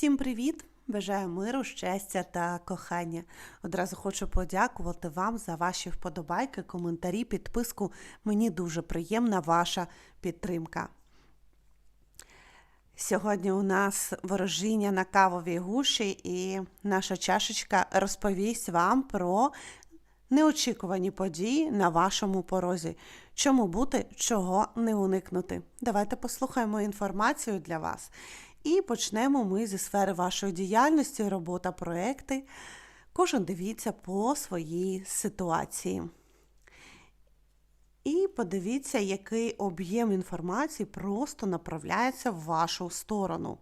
Всім привіт! Бажаю миру, щастя та кохання. Одразу хочу подякувати вам за ваші вподобайки, коментарі, підписку. Мені дуже приємна ваша підтримка. Сьогодні у нас ворожіння на кавовій гуші, і наша чашечка розповість вам про неочікувані події на вашому порозі. Чому бути, чого не уникнути. Давайте послухаємо інформацію для вас. І почнемо ми зі сфери вашої діяльності, робота, проекти. Кожен дивіться по своїй ситуації. І подивіться, який об'єм інформації просто направляється в вашу сторону.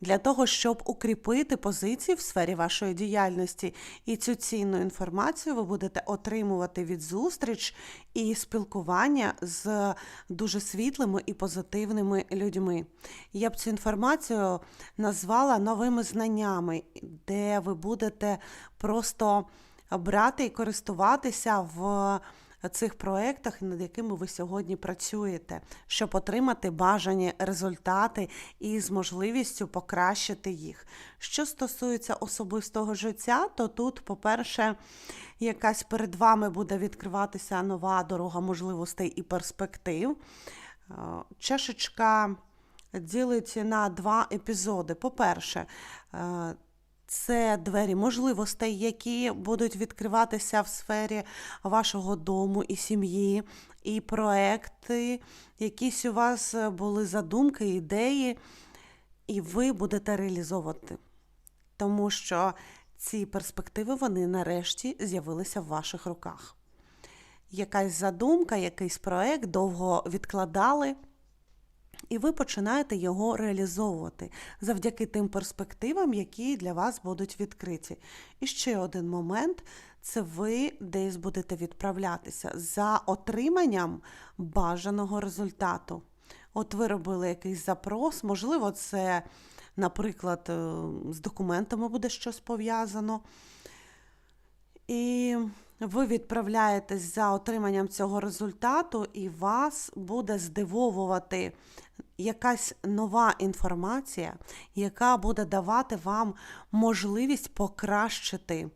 Для того, щоб укріпити позиції в сфері вашої діяльності. І цю цінну інформацію ви будете отримувати від зустріч і спілкування з дуже світлими і позитивними людьми. Я б цю інформацію назвала новими знаннями, де ви будете просто брати і користуватися в цих проєктах, над якими ви сьогодні працюєте, щоб отримати бажані результати і з можливістю покращити їх. Що стосується особистого життя, то тут, по-перше, якась перед вами буде відкриватися нова дорога можливостей і перспектив. Е, чашечка ділить на два епізоди. По-перше, е, це двері можливостей, які будуть відкриватися в сфері вашого дому і сім'ї, і проекти, якісь у вас були задумки, ідеї, і ви будете реалізовувати. Тому що ці перспективи вони нарешті з'явилися в ваших руках. Якась задумка, якийсь проект довго відкладали і ви починаєте його реалізовувати завдяки тим перспективам, які для вас будуть відкриті. І ще один момент це ви десь будете відправлятися за отриманням бажаного результату. От ви робили якийсь запрос, можливо, це, наприклад, е, з документами буде щось пов'язано. І ви відправляєтесь за отриманням цього результату, і вас буде здивовувати якась нова інформація, яка буде давати вам можливість покращити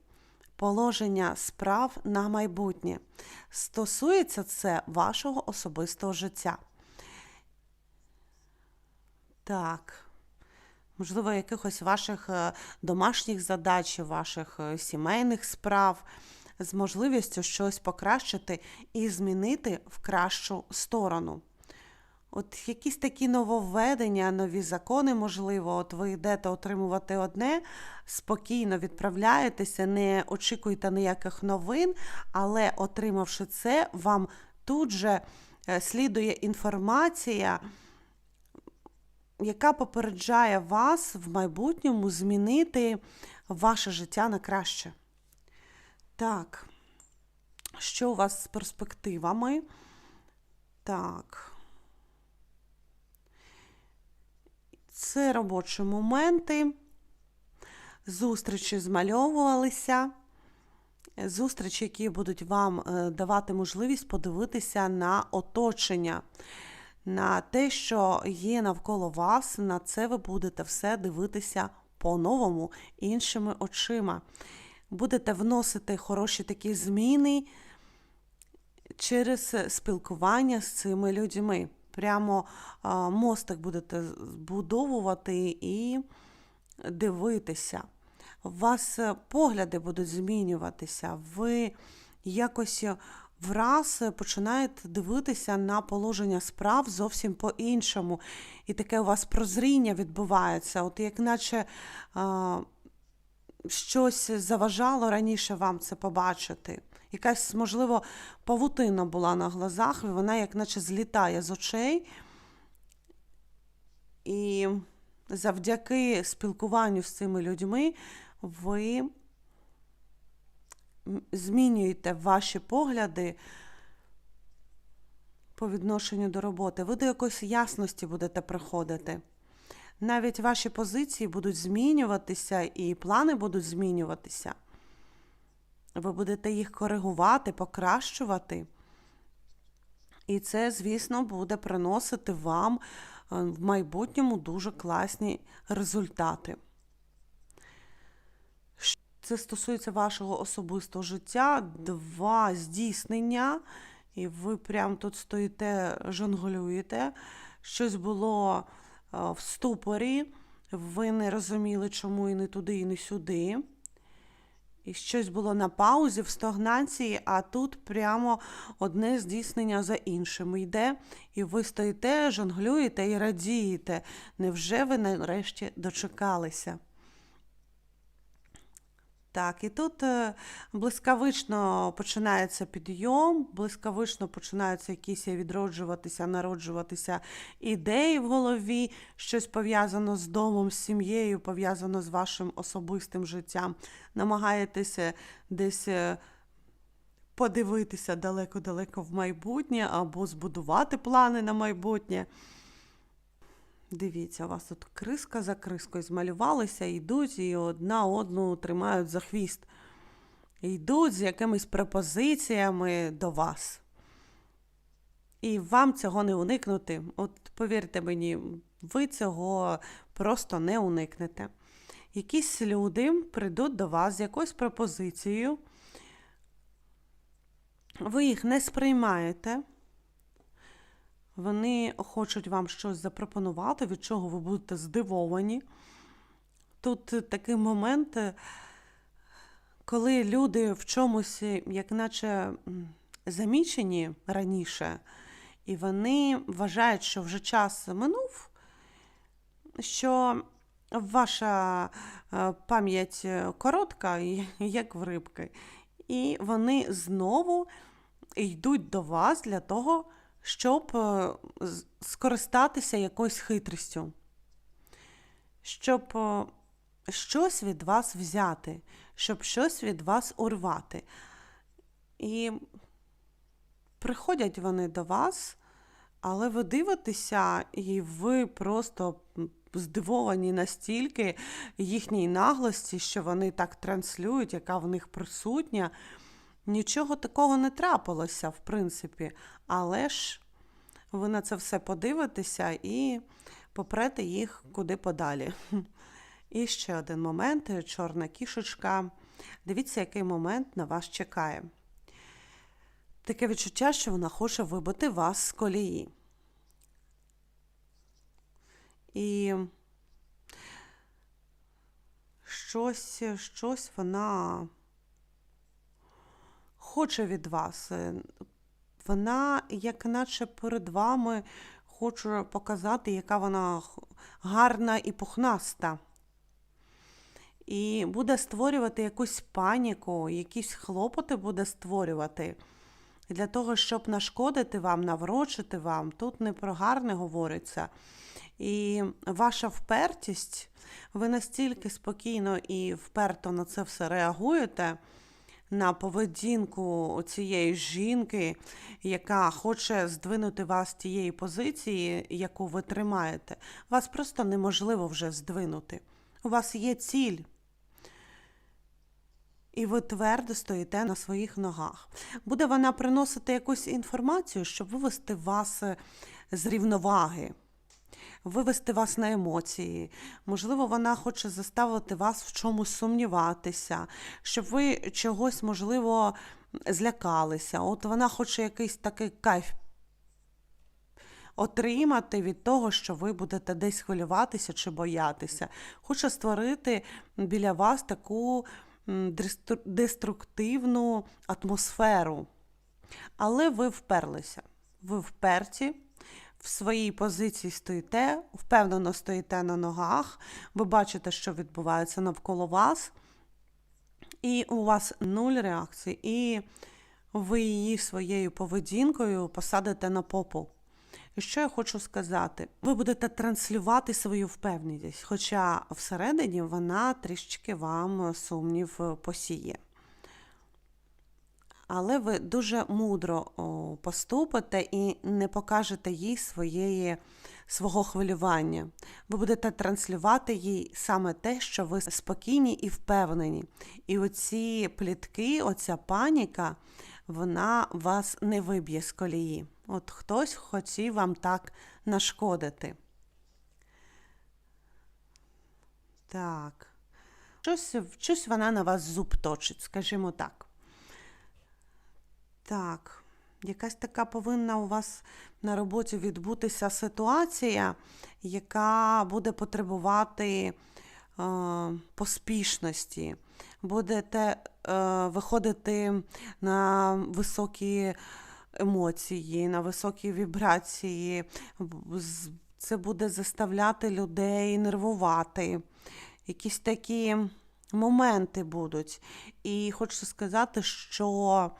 положення справ на майбутнє. Стосується це вашого особистого життя. Так. Можливо, якихось ваших е, домашніх задач, ваших е, сімейних справ з можливістю щось покращити і змінити в кращу сторону. От якісь такі нововведення, нові закони, можливо, от ви йдете отримувати одне, спокійно відправляєтеся, не очікуйте ніяких новин, але отримавши це, вам тут же е, слідує інформація, яка попереджає вас в майбутньому змінити ваше життя на краще. Так, що у вас з перспективами? Так. Це робочі моменти. Зустрічі змальовувалися. Зустрічі, які будуть вам е, давати можливість подивитися на оточення, на те, що є навколо вас, на це ви будете все дивитися по-новому, іншими очима будете вносити хороші такі зміни через спілкування з цими людьми. Прямо мостик будете збудовувати і дивитися. У вас погляди будуть змінюватися, ви якось враз починаєте дивитися на положення справ зовсім по-іншому. І таке у вас прозріння відбувається, от як наче щось заважало раніше вам це побачити. Якась, можливо, павутина була на глазах, і вона, як наче злітає з очей. І завдяки спілкуванню з цими людьми ви змінюєте ваші погляди по відношенню до роботи. Ви до якоїсь ясності будете приходити навіть ваші позиції будуть змінюватися, і плани будуть змінюватися. Ви будете їх коригувати, покращувати. І це, звісно, буде приносити вам е, в майбутньому дуже класні результати. Це стосується вашого особистого життя, два здійснення, і ви прям тут стоїте, жонглюєте. Щось було е, в ступорі, ви не розуміли, чому і не туди, і не сюди. І щось було на паузі, в стогнації, а тут прямо одне здійснення за іншим йде, і ви стоїте, жонглюєте і радієте. Невже ви нарешті дочекалися? Так, і тут е, блискавично починається підйом, блискавично починаються якісь відроджуватися, народжуватися ідеї в голові, щось пов'язано з домом, з сім'єю, пов'язано з вашим особистим життям. Намагаєтеся десь е, подивитися далеко-далеко в майбутнє або збудувати плани на майбутнє. Дивіться, у вас тут криска за крискою змалювалися, йдуть і одна одну тримають за хвіст. Йдуть з якимись пропозиціями до вас. І вам цього не уникнути. От повірте мені, ви цього просто не уникнете. Якісь люди прийдуть до вас з якоюсь пропозицією, ви їх не сприймаєте. Вони хочуть вам щось запропонувати, від чого ви будете здивовані. Тут такий момент, е, коли люди в чомусь, як наче замічені раніше, і вони вважають, що вже час минув, що ваша е, пам'ять коротка, як в рибки, і вони знову йдуть до вас для того, щоб е, скористатися якоюсь хитрістю, щоб е, щось від вас взяти, щоб щось від вас урвати. І приходять вони до вас, але ви дивитеся, і ви просто здивовані настільки їхній наглості, що вони так транслюють, яка в них присутня. Нічого такого не трапилося, в принципі, але ж ви на це все подивитеся і попрете їх куди подалі. І ще один момент чорна кішечка. Дивіться, який момент на вас чекає. Таке відчуття, що вона хоче вибити вас з колії. І щось, щось вона хоче від вас. Е, Вона, як наче перед вами, хоче показати, яка вона гарна і пухнаста. І буде створювати якусь паніку, якісь хлопоти буде створювати. Для того, щоб нашкодити вам, наврочити вам, тут не про гарне говориться. І ваша впертість, ви настільки спокійно і вперто на це все реагуєте, на поведінку цієї жінки, яка хоче здвинути вас з тієї позиції, яку ви тримаєте. Вас просто неможливо вже здвинути. У вас є ціль. І ви твердо стоїте на своїх ногах. Буде вона приносити якусь інформацію, щоб вивести вас е, з рівноваги, вивести вас на емоції. Можливо, вона хоче заставити вас в чомусь сумніватися, щоб ви чогось, можливо, злякалися. От вона хоче якийсь такий кайф отримати від того, що ви будете десь хвилюватися чи боятися. Хоче створити біля вас таку деструктивну атмосферу. Але ви вперлися. Ви вперті, в своїй позиції стоїте, впевнено стоїте на ногах, ви бачите, що відбувається навколо вас, і у вас нуль реакції, і ви її своєю поведінкою посадите на попу. І що я хочу сказати? Ви будете транслювати свою впевненість, хоча всередині вона трішечки вам сумнів посіє. Але ви дуже мудро поступите і не покажете їй своєї, свого хвилювання. Ви будете транслювати їй саме те, що ви спокійні і впевнені. І оці плітки, оця паніка, вона вас не виб'є з колії. От хтось хотів вам так нашкодити. Так. Щось, щось вона на вас зуб точить, скажімо так. Так, якась така повинна у вас на роботі відбутися ситуація, яка буде потребувати е, поспішності. Будете е, виходити на високі емоції, на високі вібрації. Це буде заставляти людей нервувати. Якісь такі моменти будуть. І хочу сказати, що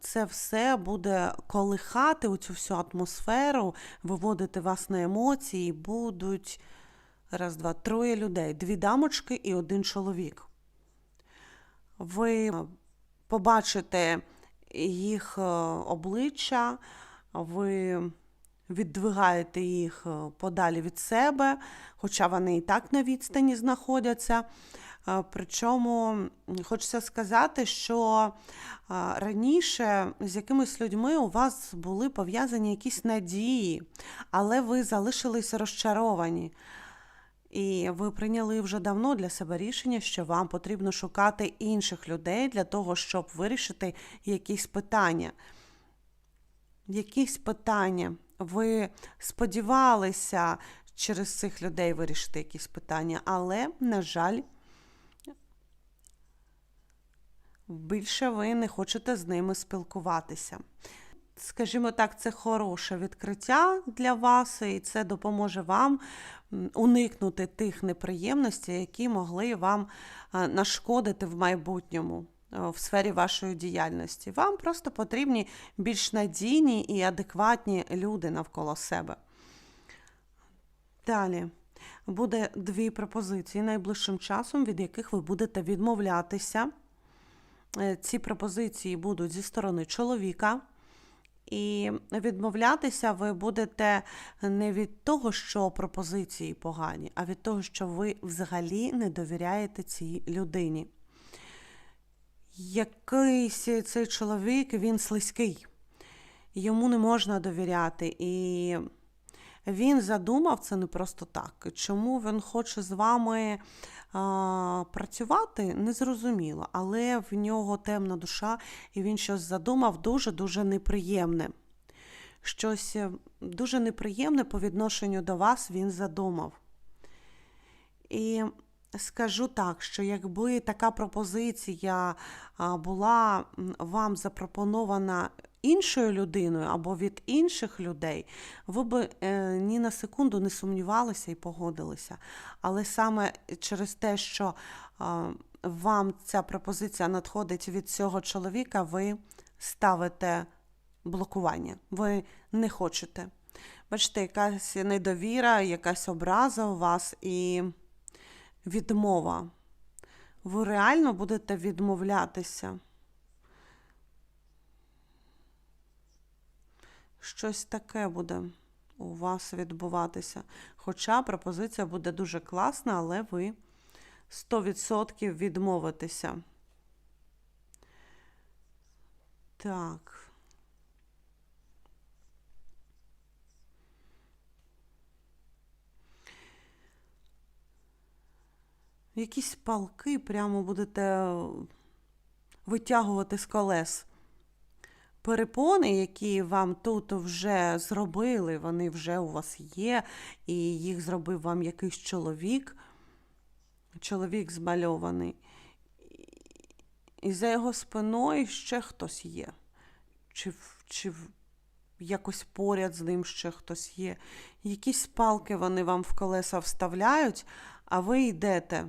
це все буде колихати у цю всю атмосферу, виводити вас на емоції. Будуть раз, два, троє людей, дві дамочки і один чоловік. Ви е, побачите їх е, обличчя, ви віддвигаєте їх е, подалі від себе, хоча вони і так на відстані знаходяться. Причому хочеться сказати, що раніше з якимись людьми у вас були пов'язані якісь надії, але ви залишились розчаровані. І ви прийняли вже давно для себе рішення, що вам потрібно шукати інших людей для того, щоб вирішити якісь питання. Якісь питання. Ви сподівалися через цих людей вирішити якісь питання, але, на жаль, більше ви не хочете з ними спілкуватися. Скажімо так, це хороше відкриття для вас, і це допоможе вам уникнути тих неприємностей, які могли вам е, нашкодити в майбутньому е, в сфері вашої діяльності. Вам просто потрібні більш надійні і адекватні люди навколо себе. Далі буде дві пропозиції найближчим часом, від яких ви будете відмовлятися. Е, Ці пропозиції будуть зі сторони чоловіка. І відмовлятися ви будете не від того, що пропозиції погані, а від того, що ви взагалі не довіряєте цій людині. Якийсь цей чоловік, він слизький, йому не можна довіряти. І він задумав це не просто так. Чому він хоче з вами а, працювати, незрозуміло, але в нього темна душа, і він щось задумав дуже-дуже неприємне. Щось е, дуже неприємне по відношенню до вас він задумав. І скажу так, що якби така пропозиція була вам запропонована іншою людиною або від інших людей, ви б е, ні на секунду не сумнівалися і погодилися. Але саме через те, що а, вам ця пропозиція надходить від цього чоловіка, ви ставите блокування. Ви не хочете. Бачите, якась недовіра, якась образа у вас і відмова. Ви реально будете відмовлятися. Щось таке буде у вас відбуватися. Хоча пропозиція буде дуже класна, але ви 100% відмовитеся. Так. Якісь палки прямо будете витягувати з колес. Перепони, які вам тут вже зробили, вони вже у вас є, і їх зробив вам якийсь чоловік, чоловік змальований. І за його спиною ще хтось є. Чи, чи якось поряд з ним ще хтось є. Якісь палки вони вам в колеса вставляють, а ви йдете.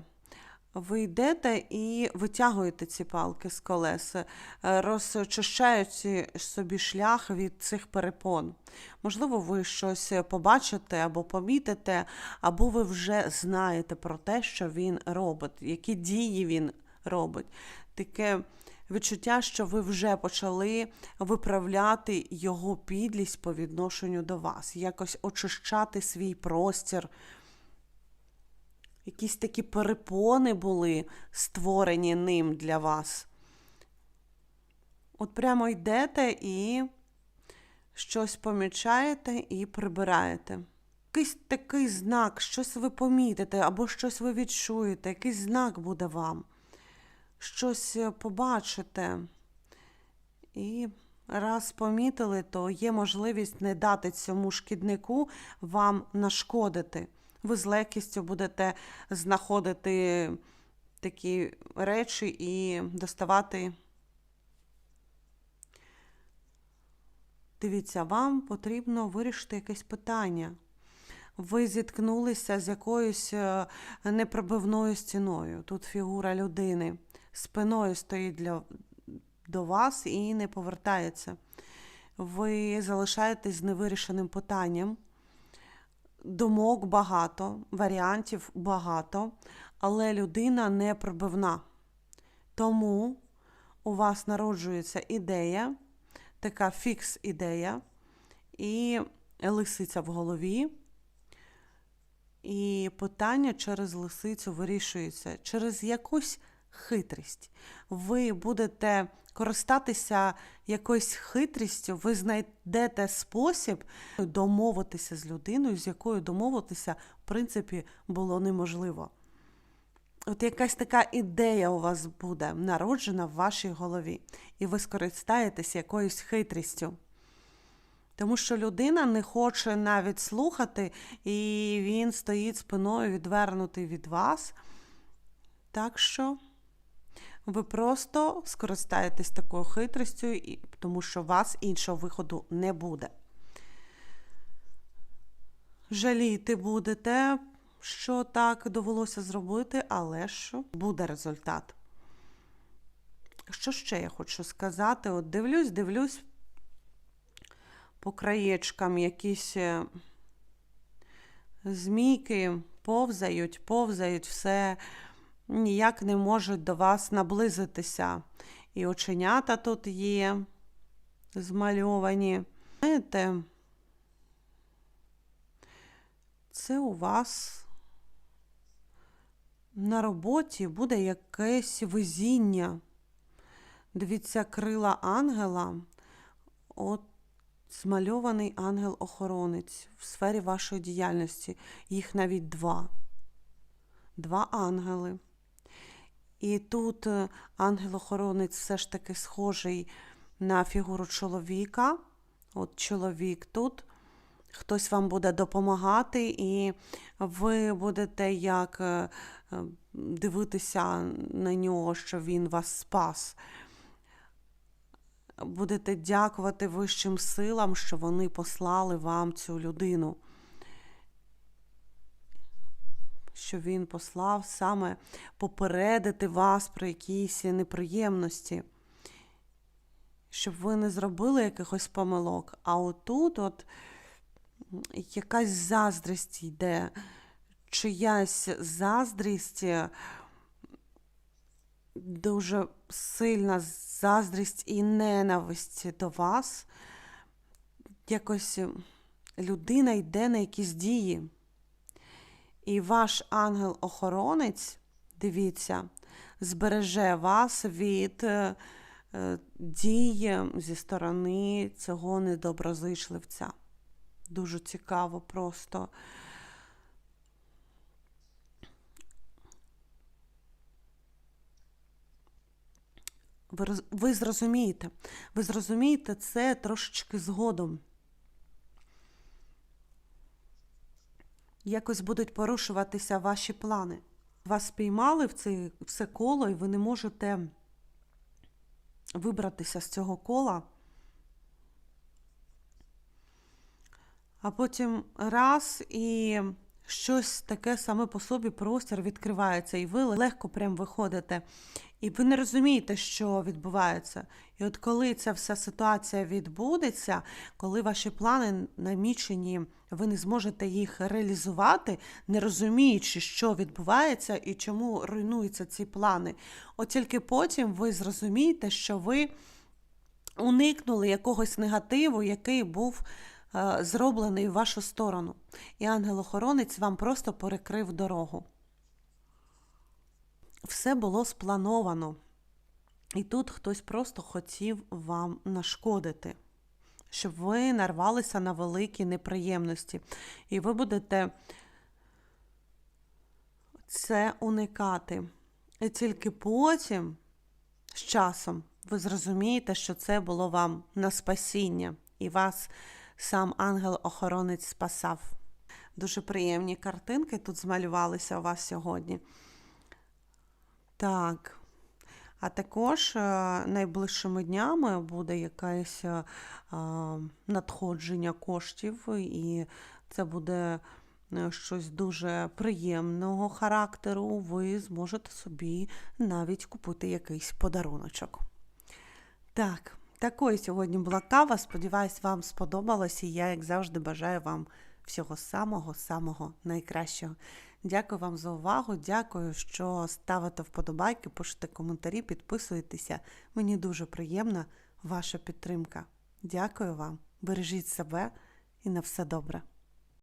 Ви йдете і витягуєте ці палки з колеса, е, розчищаючи собі шлях від цих перепон. Можливо, ви щось побачите або помітите, або ви вже знаєте про те, що він робить, які дії він робить. Таке відчуття, що ви вже почали виправляти його підлість по відношенню до вас, якось очищати свій простір. Якісь такі перепони були створені ним для вас. От прямо йдете і щось помічаєте і прибираєте. якийсь такий знак, щось ви помітите, або щось ви відчуєте, якийсь знак буде вам, щось е, побачите. І раз помітили, то є можливість не дати цьому шкіднику вам нашкодити. Ви з легкістю будете знаходити такі речі і доставати. Дивіться, вам потрібно вирішити якесь питання. Ви зіткнулися з якоюсь е, непробивною стіною. Тут фігура людини спиною стоїть для, до вас і не повертається. Ви залишаєтесь з невирішеним питанням. Думок багато, варіантів багато, але людина не пробивна. Тому у вас народжується ідея, така фікс-ідея, і лисиця в голові. І питання через лисицю вирішується через якусь хитрість. Ви будете користатися якоюсь хитрістю, ви знайдете спосіб домовитися з людиною, з якою домовитися, в принципі, було неможливо. От якась така ідея у вас буде народжена в вашій голові, і ви скористаєтесь якоюсь хитрістю. Тому що людина не хоче навіть слухати, і він стоїть спиною відвернутий від вас. Так що ви просто скористаєтесь такою хитрістю, тому що у вас іншого виходу не буде. Жаліти будете, що так довелося зробити, але ж буде результат. Що ще я хочу сказати? От дивлюсь, дивлюсь по краєчкам якісь е, змійки повзають, повзають, все ніяк не можуть до вас наблизитися. І оченята тут є змальовані. Знаєте, це у вас на роботі буде якесь везіння. Дивіться, крила ангела. От змальований ангел-охоронець в сфері вашої діяльності. Їх навіть два. Два ангели. І тут е, ангел-охоронець все ж таки схожий на фігуру чоловіка. От чоловік тут. Хтось вам буде допомагати, і ви будете як е, е, дивитися на нього, що він вас спас. Будете дякувати вищим силам, що вони послали вам цю людину. Що він послав саме попередити вас про якісь неприємності, щоб ви не зробили якихось помилок. А отут от якась заздрість йде, чиясь заздрість, дуже сильна заздрість і ненависть до вас. Якось людина йде на якісь дії. І ваш ангел-охоронець, дивіться, збереже вас від е, дій зі сторони цього недоброзичливця. Дуже цікаво просто. Ви зрозумієте, ви зрозумієте це трошечки згодом. Якось будуть порушуватися ваші плани. Вас спіймали в це, все коло, і ви не можете вибратися з цього кола. А потім раз і щось таке саме по собі простір відкривається, і ви легко прям виходите. І ви не розумієте, що відбувається. І от коли ця вся ситуація відбудеться, коли ваші плани намічені, ви не зможете їх реалізувати, не розуміючи, що відбувається і чому руйнуються ці плани. От тільки потім ви зрозумієте, що ви уникнули якогось негативу, який був. Е, зроблений в вашу сторону, і ангел-охоронець вам просто перекрив дорогу. Все було сплановано. І тут хтось просто хотів вам нашкодити. щоб ви нарвалися на великі неприємності. І ви будете це уникати. І тільки потім, з часом, ви зрозумієте, що це було вам на спасіння, і вас сам ангел-охоронець спасав. Дуже приємні картинки тут змалювалися у вас сьогодні. Так. А також е, найближчими днями буде якесь е, надходження коштів, і це буде е, щось дуже приємного характеру. Ви зможете собі навіть купити якийсь подаруночок. Так, такою сьогодні була кава. Сподіваюсь, вам сподобалось, і я, як завжди, бажаю вам всього самого-самого найкращого. Дякую вам за увагу. Дякую, що ставите вподобайки, пишете коментарі, підписуєтеся. Мені дуже приємна ваша підтримка. Дякую вам. Бережіть себе і на все добре.